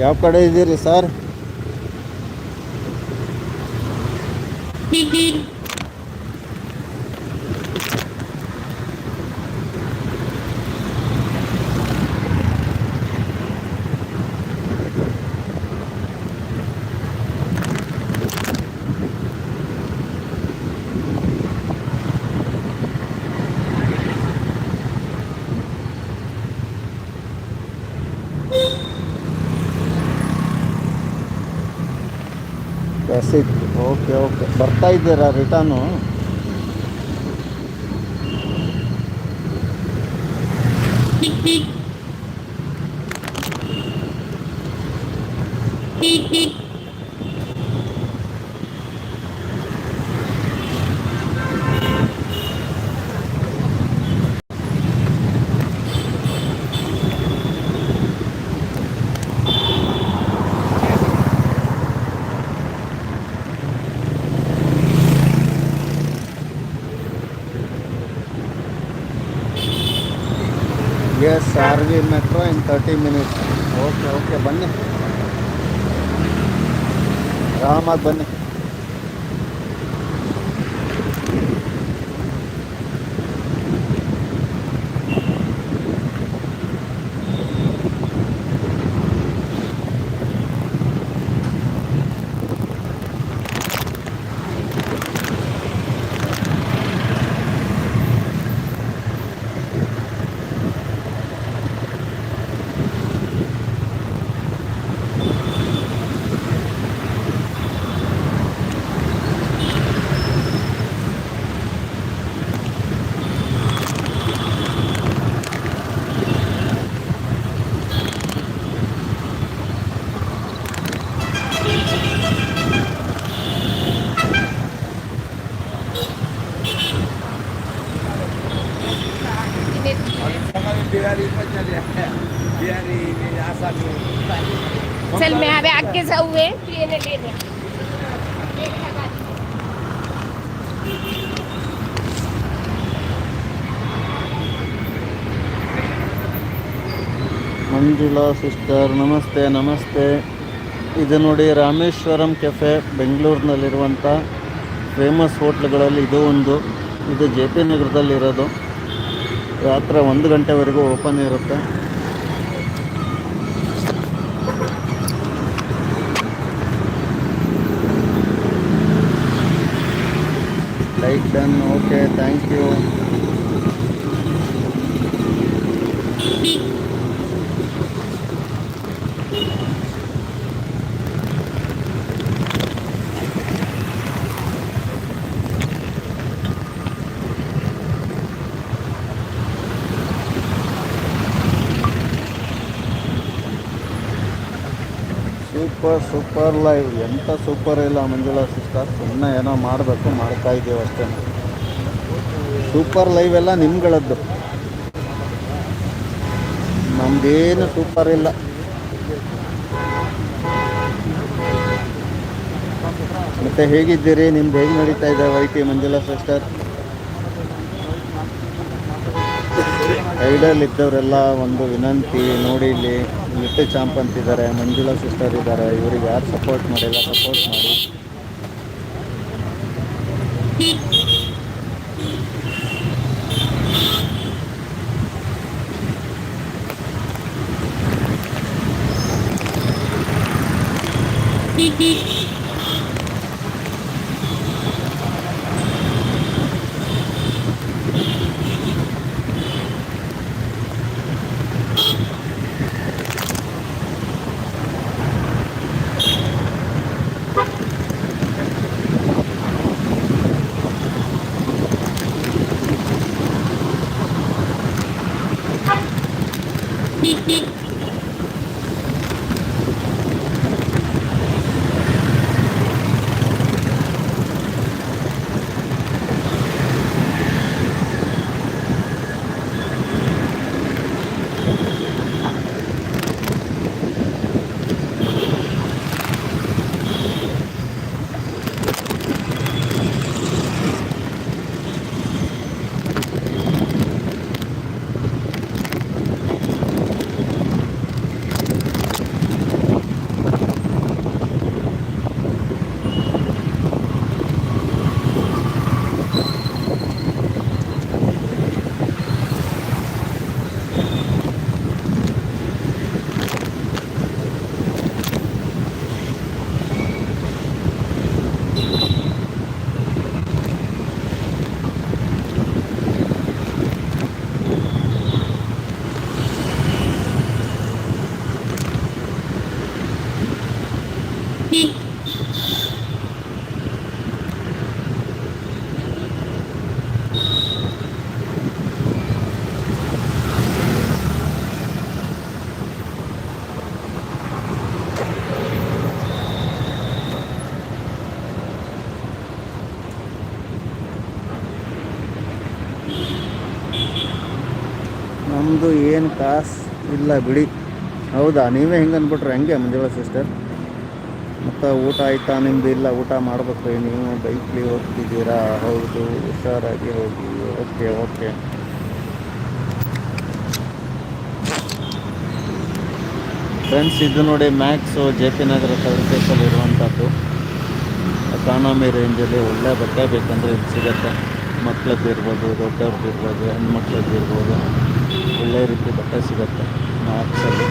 ಯಾವ ಕಡೆ ಇದ್ದೀರಿ ಸರ್ ಓಕೆ ಓಕೆ ಬರ್ತಾ ಇದ್ದೀರಾ return? Thirty minutes okay okay बने आराम बने ಮಂಜುಳಾ ಸಿಸ್ಟರ್, ನಮಸ್ತೆ ನಮಸ್ತೆ. ಇದು ನೋಡಿ ರಾಮೇಶ್ವರಂ ಕೆಫೆ, ಬೆಂಗಳೂರಿನಲ್ಲಿರುವಂಥ ಫೇಮಸ್ ಹೋಟ್ಲ್ಗಳಲ್ಲಿ ಇದು ಒಂದು. ಇದು ಜೆ ಪಿ ನಗರದಲ್ಲಿರೋದು. ರಾತ್ರಿ ಒಂದು ಗಂಟೆವರೆಗೂ ಓಪನ್ ಇರುತ್ತೆ. Like done, okay, thank you. Super super live ಎಂಥ ಸೂಪರ್ ಇಲ್ಲ ಮಂಜುಳಾ ಸಿಸ್ಟರ್ ಸುಮ್ಮನೆ ಏನೋ ಮಾಡಬೇಕು, ಮಾಡ್ತಾ ಇದ್ದೀವಿ ಅಷ್ಟೇ. ಸೂಪರ್ ಲೈವ್ ಎಲ್ಲ ನಿಮ್ಗಳದ್ದು. ನಮ್ದೇನು ಸೂಪರ್ ಇಲ್ಲ. ಮತ್ತೆ ಹೇಗಿದ್ದೀರಿ? ನಿಮ್ದು ಹೇಗೆ ನಡೀತಾ ಇದೆ ವೈಟಿ ಮಂಜುಳಾ ಸಿಸ್ಟರ್? ಐಡಲ್ ಇದ್ದವರೆಲ್ಲ ಒಂದು ವಿನಂತಿ, ನೋಡಿ ಇಲ್ಲಿ. ಲಿಟ್ಟು ಚಾಂಪ್ ಅಂತಿದ್ದಾರೆ ಮಂಜುಳಾ ಸಿಸ್ಟರ್ ಇದ್ದಾರೆ ಇವರಿಗೆ ಯಾರು ಸಪೋರ್ಟ್ ಮಾಡಿಲ್ಲ ಸಪೋರ್ಟ್ ಮಾಡಿ. ನಮ್ಮದು ಏನು ಕಾಸು ಇಲ್ಲ ಬಿಡಿ. ಹೌದಾ? ನೀವೇ ಹಿಂಗೆ ಅಂದ್ಬಿಟ್ರೆ ಹಂಗೆ ಮಂಜುಳ ಸಿಸ್ಟರ್ ಮತ್ತು ಊಟ ಆಯ್ತಾ? ನಿಮ್ಮದು ಇಲ್ಲ? ಊಟ ಮಾಡ್ಬೇಕು ನೀವು? ಬೈಕ್ಲಿ ಹೋಗ್ತಿದ್ದೀರಾ? ಹೌದು, ಹುಷಾರಾಗಿ ಹೋಗಿ. Okay okay. ಫ್ರೆಂಡ್ಸ್ ಇದು ನೋಡಿ ಮ್ಯಾಕ್ಸು ಜೆ ಪಿ ನಗರ ಸರ್ವಿಸಲ್ಲಿ ಇರುವಂಥದ್ದು ಎಕಾನಮಿ ರೇಂಜಲ್ಲಿ ಒಳ್ಳೆ ಬಟ್ಟೆ ಬೇಕಂದರೆ ಇದು ಸಿಗುತ್ತೆ. ಮಕ್ಳದ್ದು ಇರ್ಬೋದು, ದೊಡ್ಡವ್ರದ್ದು ಇರ್ಬೋದು, ಹೆಣ್ಮಕ್ಳದ್ದು ಇರ್ಬೋದು. ಒಳ್ಳೆ ರೀತಿ ಬಟ್ಟೆ ಸಿಗುತ್ತೆ ಮ್ಯಾಕ್ಸಲ್ಲಿ.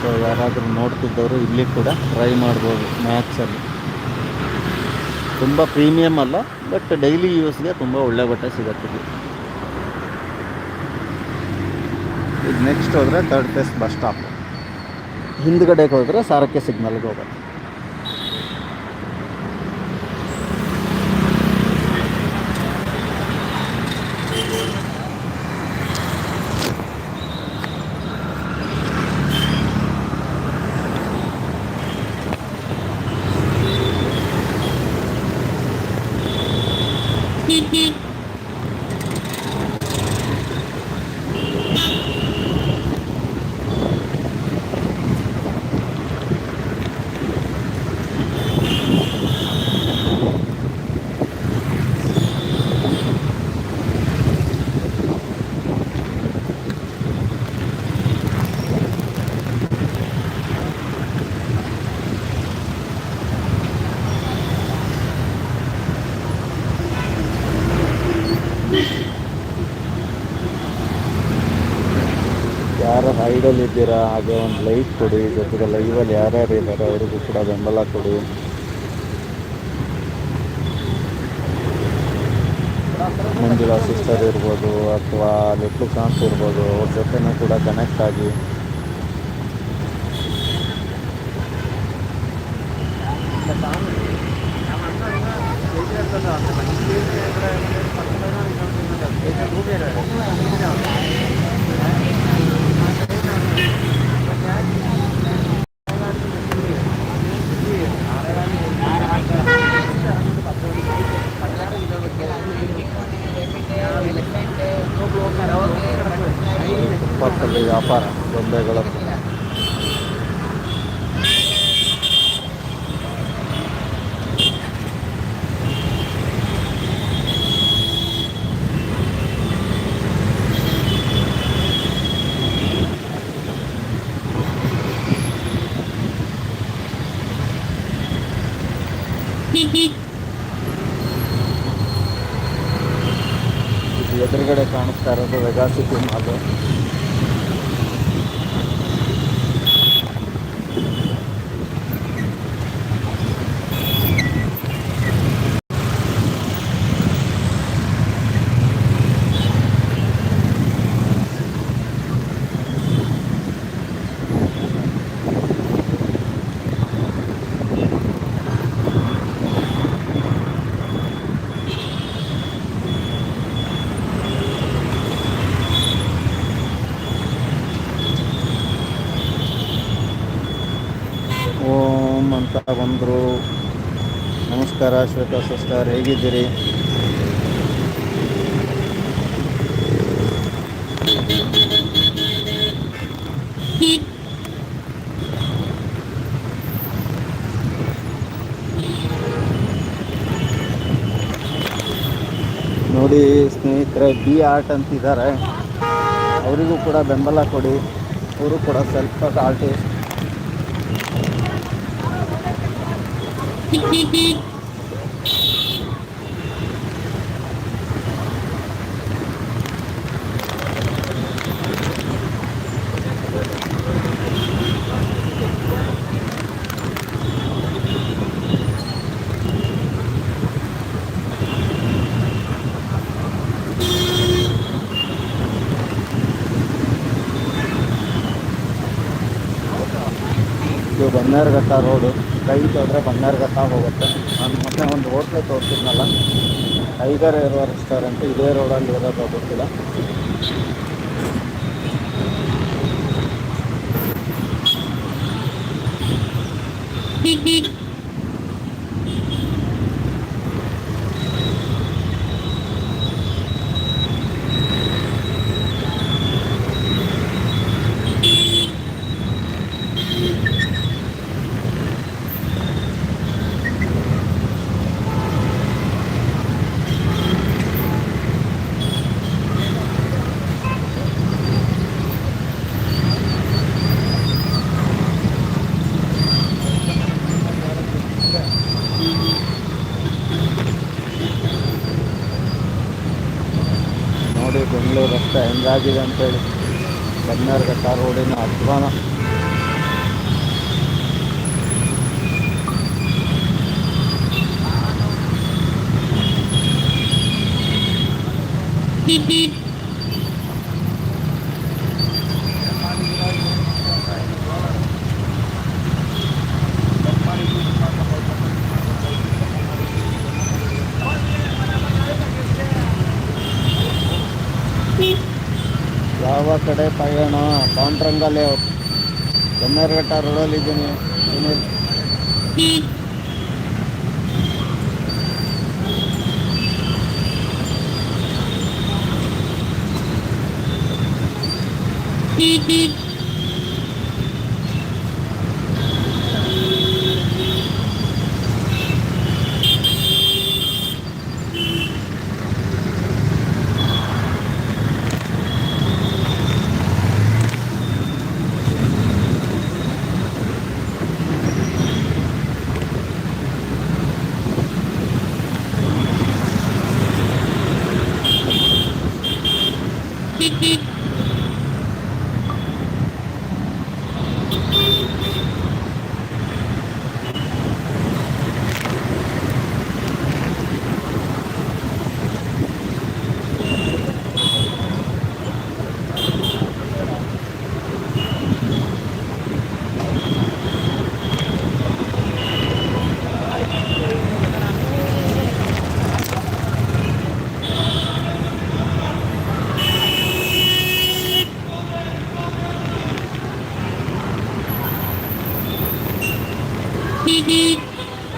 ಸೊ ಯಾರಾದರೂ ನೋಡ್ತಿದ್ದವರು ಇಲ್ಲಿ ಕೂಡ ಟ್ರೈ ಮಾಡ್ಬೋದು ಮ್ಯಾಕ್ಸಲ್ಲಿ. ತುಂಬ ಪ್ರೀಮಿಯಮ್ ಅಲ್ಲ ಬಟ್ ಡೈಲಿ ಯೂಸ್ಗೆ ತುಂಬ ಒಳ್ಳೆ ಬಟ್ಟೆ ಸಿಗುತ್ತೆ ಈಗ ನೆಕ್ಸ್ಟ್ ಹೋದರೆ ಥರ್ಡ್ ಪ್ಲೇಸ್ ಬಸ್ ಸ್ಟಾಪ್ ಹಿಂದ್ಗಡೆಗೆ ಹೋದರೆ ಸಾರಕ್ಕೆ ಸಿಗ್ನಲ್ಗೆ ಹೋಗೋದು ಯಾರು ಹೈಡಲ್ಲಿ ಇದ್ದೀರಾ? ಹಾಗೆ ಒಂದು ಲೈಟ್ ಕೊಡಿ, ಜೊತೆಗೆ ಲೈವಲ್ಲಿ ಯಾರ್ಯಾರು ಇದ್ದಾರೆ ಅವರಿಗೂ ಕೂಡ ಬೆಂಬಲ ಕೊಡಿ. ಮಂಜುಳಾ ಸಿಸ್ಟರ್ ಇರ್ಬೋದು ಅಥವಾ ಲಿಟ್ಲು ಕಾಂತ್ ಇರ್ಬೋದು, ಅವ್ರ ಜೊತೆನೂ ಕೂಡ ಕನೆಕ್ಟ್ ಆಗಿ. ಪಕ್ಕದಲ್ಲಿ ವ್ಯಾಪಾರ ಗೊಂಬೆಗಳನ್ನು. ಎದುರುಗಡೆ ಕಾಣಿಸ್ತಾ ಇರೋದು ವೆಗಾಸಿ ಸಿಟಿ ಸಿಸ್ಟರ್ ಹೇಗಿದ್ದೀರಿ? ನೋಡಿ ಸ್ನೇಹಿತರೆ ಬಿ ಆರ್ಟ್ ಅಂತಿದ್ದಾರೆ. ಅವರಿಗೂ ಕೂಡ ಬೆಂಬಲ ಕೊಡಿ. ಅವರು ಕೂಡ ಸ್ವಲ್ಪ ಆರ್ಟಿಸ್ಟ್ ಇದು ಬನ್ನೇರುಘಟ್ಟ ರೋಡು, ಕೈ ಹೋದರೆ ಬನ್ನೇರುಘಟ್ಟ ಹೋಗುತ್ತೆ. ನಾನು ಮೊನ್ನೆ ಒಂದು ಹೋಟ್ಲೆ ತೋರಿಸಿದ್ನಲ್ಲ, ಟೈಗರ್ ಇರುವ ರೆಸ್ಟೋರೆಂಟ್ ಇದೇ ರೋಡಲ್ಲಿ ಇರೋದು ಗೊತ್ತಿಲ್ಲ ನೋಡಿ ಬೆಂಗಳೂರು ರಸ್ತೆ ಹೆಂಗಾಗಿದೆ ಅಂತೇಳಿ ಬನ್ನೇರುಘಟ್ಟ ರೋಡಿನ ಅಧ್ವಾನ. ಯಾವ ಕಡೆ ಪಯಣ ಪಾಂಡ್ರಂಗ layout Bannerghatta ರೋಡಲ್ಲಿದ್ದೀನಿ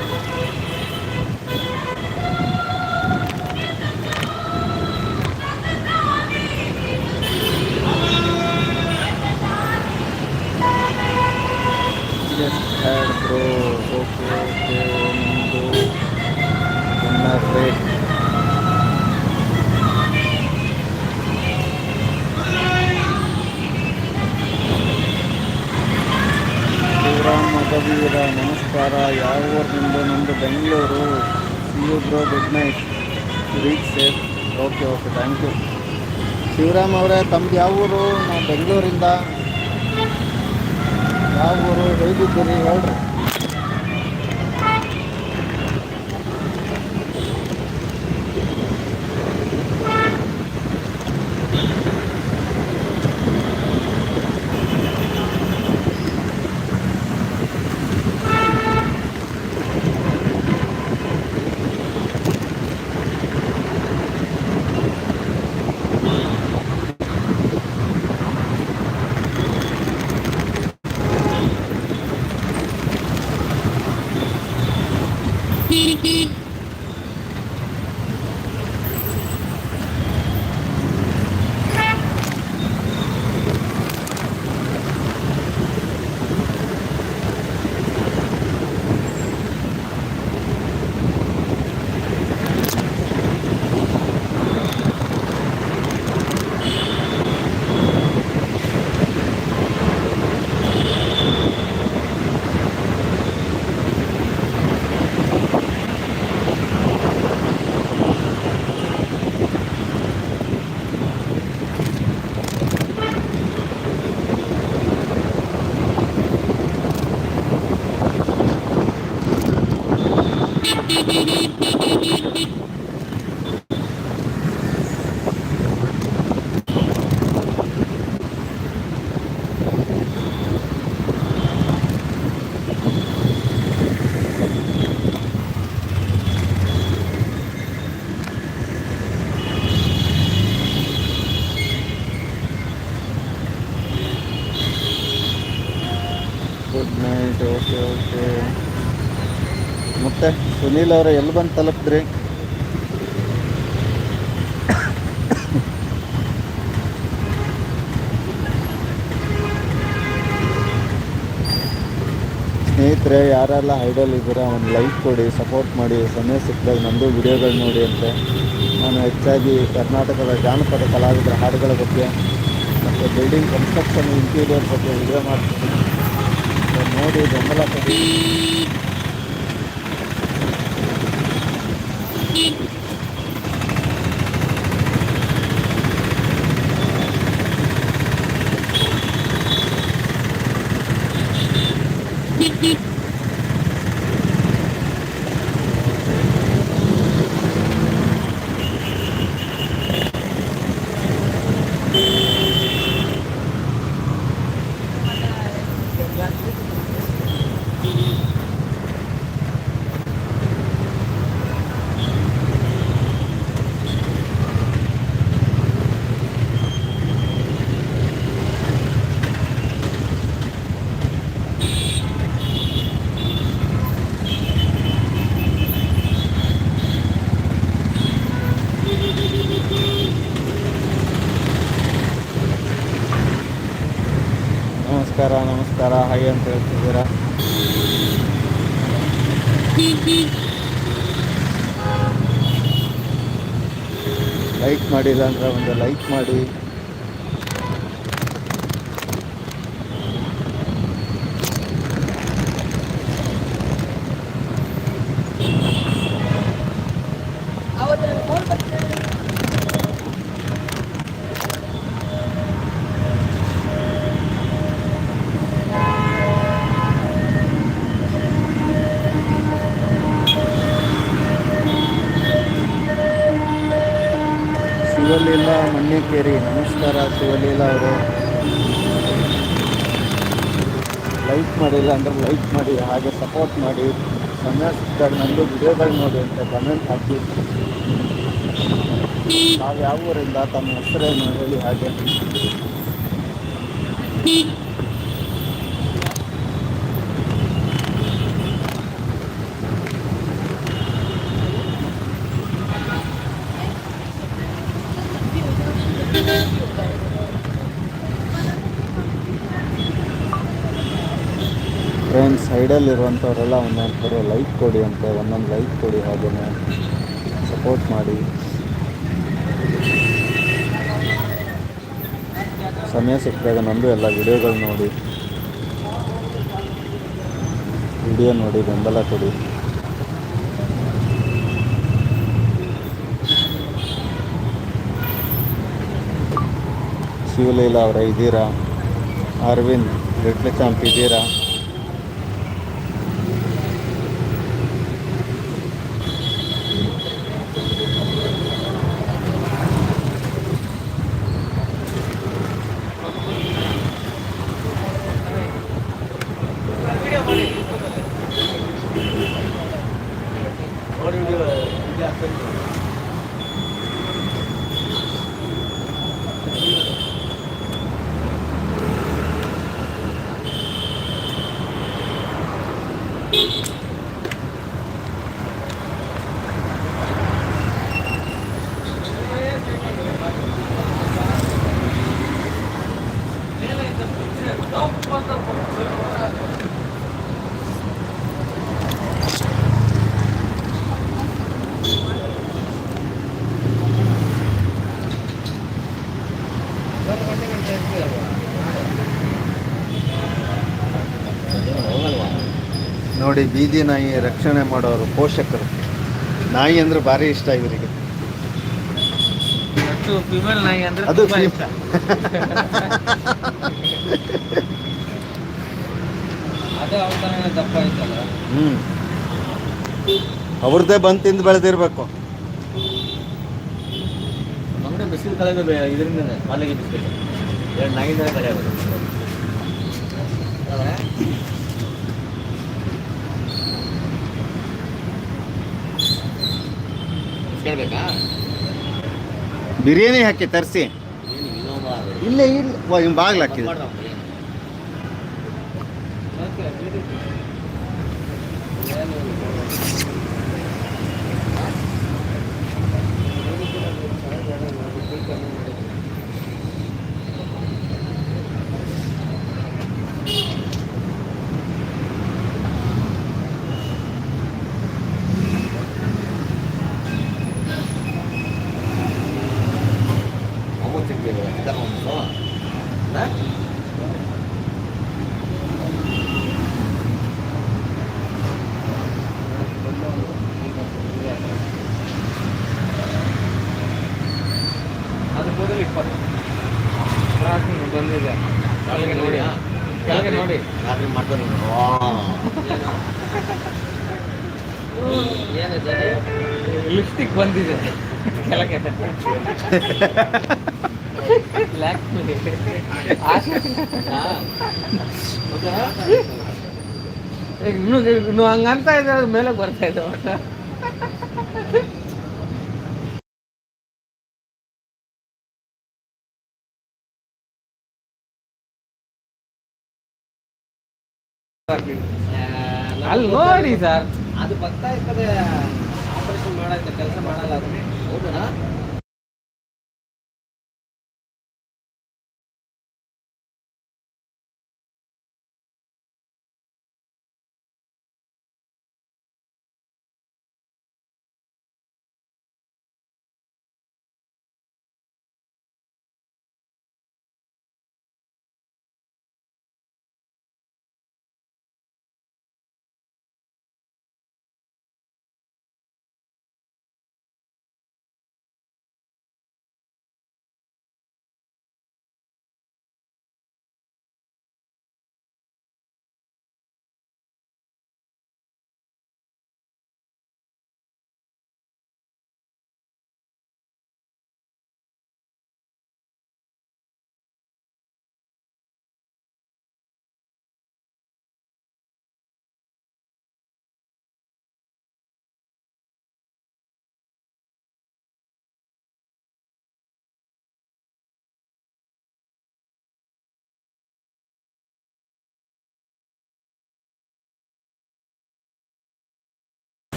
Sunil just had bro okay okay ನಿಮ್ಮದು ಇನ್ನರ್ ರೇಟ್ ಶಿವರಾಮ್ ಮಗವೀರ ನಮಸ್ಕಾರ ಯಾವ ಊರಿನಿಂದ ನಿಮ್ಮದು Bengaluru see you bro good night reach safe okay okay thank you Shivaram ಅವರೇ, ತಮ್ದು ಯಾವ ಊರು? ನಾವು ಬೆಂಗಳೂರಿಂದ. ಯಾವ ಊರು? ಹೇಗಿದ್ದೀರಿ? ಹೇಳ್ರಿ. ಗುಡ್ ನೈಟ್ ಓಕೆ ಓಕೆ ಮತ್ತೆ ಸುನೀಲ್ ಅವರ, ಎಲ್ಲಿ ಬಂದು ತಲುಪಿದ್ರಿ? ಸ್ನೇಹಿತರೆ, ಯಾರೆಲ್ಲ ಐಡಲ್ ಇದ್ದೀರಾ, ಒಂದು ಲೈಕ್ ಕೊಡಿ ಸಪೋರ್ಟ್ ಮಾಡಿ, ಸಮಯ ಸಿಕ್ಕಿದಾಗ ನಂದು ವಿಡಿಯೋಗಳು ನೋಡಿ ಅಂತೆ. ನಾನು ಹೆಚ್ಚಾಗಿ ಕರ್ನಾಟಕದ ಜಾನಪದ ಕಲಾವಿದರ ಹಾಡುಗಳ ಬಗ್ಗೆ ಮತ್ತು ಬಿಲ್ಡಿಂಗ್ ಕನ್ಸ್ಟ್ರಕ್ಷನ್ ಇಂಟೀರಿಯರ್ ಬಗ್ಗೆ ವಿಡಿಯೋ ಮಾಡ್ತೀನಿ. ನೋಡಿ ಬೆಂಬಲ ಕೊಡಿ ನಮಸ್ಕಾರ ನಮಸ್ಕಾರ ಹಾಗೆ ಅಂತ ಹೇಳ್ತಿದ್ದೀರಾ ಲೈಕ್ ಮಾಡಿಲ್ಲ ಅಂದ್ರೆ ಒಂದು ಲೈಕ್ ಮಾಡಿ. ಅಂದ್ರೆ ಲೈಕ್ ಮಾಡಿ, ಹಾಗೆ ಸಪೋರ್ಟ್ ಮಾಡಿ, ಸಮಯ ಸಿಕ್ಕಾಗ ನಂದು ವಿಡಿಯೋಗಳು ನೋಡಿ ಅಂತ ಕಮೆಂಟ್ ಹಾಕಿ. ನಾವು ಯಾವ ಊರಿಂದ, ತಮ್ಮ ಹೆಸರೇನು ಹೇಳಿ ಹಾಗೆ. ಸೈಡಲ್ಲಿ ಒಂದೊಂದು ಲೈಕ್ ಕೊಡಿ ಅಂತ ಒಂದೊಂದು ಲೈಕ್ ಕೊಡಿ ಹಾಗೆಯೇ ಸಪೋರ್ಟ್ ಮಾಡಿ. ಸಮಯ ಸಿಕ್ಕಿದಾಗ ನಂದು ಎಲ್ಲ ವಿಡಿಯೋಗಳು ನೋಡಿ. ವಿಡಿಯೋ ನೋಡಿ ಬೆಂಬಲ ಕೊಡಿ. ಶಿವಲೀಲಾ ಅವರ ಇದ್ದೀರಾ? ಅರವಿಂದ್ ಲಿಟ್ಲ್ ಚಾಂಪ್ ಇದ್ದೀರಾ? ನೋಡಿ ಬೀದಿ ನಾಯಿ ರಕ್ಷಣೆ ಮಾಡೋರು ಪೋಷಕರು. ನಾಯಿ ಅಂದ್ರೆ ಭಾರಿ ಇಷ್ಟ ಇವರಿಗೆ. ಅದು ಹ್ಮ್. ಅವ್ರದ್ದೇ ಬಂದು ತಿಂದು ಬೆಳೆದಿರ್ಬೇಕು. ಬಿಸಿಲು ಕಳೆದ ಇದರಿಂದ ಪಾಲಿಗೆ ಬಿಸಿಲು. ಎರಡು ಕಡೆ ಕೇಳಬೇಕಾ? ಬಿರಿಯಾನಿ ಹಾಕಿ ತರಿಸಿ. ಇಲ್ಲೇ ಇಲ್ಲ. ಬಾಗ್ಲು ಹಾಕಿದೆ ಮಾಡ್ದ ಅವ್ನು ಏನು? ಅವು ತಿಂತೀವಿ ಚಿಕನ್ ಒಂದು ಹಾ? ಅದು ಕೂದಲು ಇಪ್ಪತ್ತು ಬಂದಿದೆ ಕೆಳಗೆ ನೋಡಿ ಕೆಳಗೆ ನೋಡಿ. ರಾತ್ರಿ ಮಾಡ್ತಾರೆ ಲಿಪ್ಸ್ಟಿಕ್ ಬಂದಿದೆ. ಕೆಳಗೆ ಇನ್ನು ಇನ್ನು ಹಂಗಂತ ಇದ್ರೆ ಅದ್ರ ಮೇಲೆ ಬರ್ತಾ ಇದೆ. ಅಲ್ಲಿ ನೋಡಿ ಸರ್. ಅದು ಬರ್ತಾ ಇರ್ತದೆ. ಆಪರೇಷನ್ ಮಾಡಾಯ್ತು ಕೆಲಸ ಮಾಡಲ್ಲ ಅದು. ಹೌದಾ?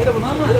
Hayır bunlar mı?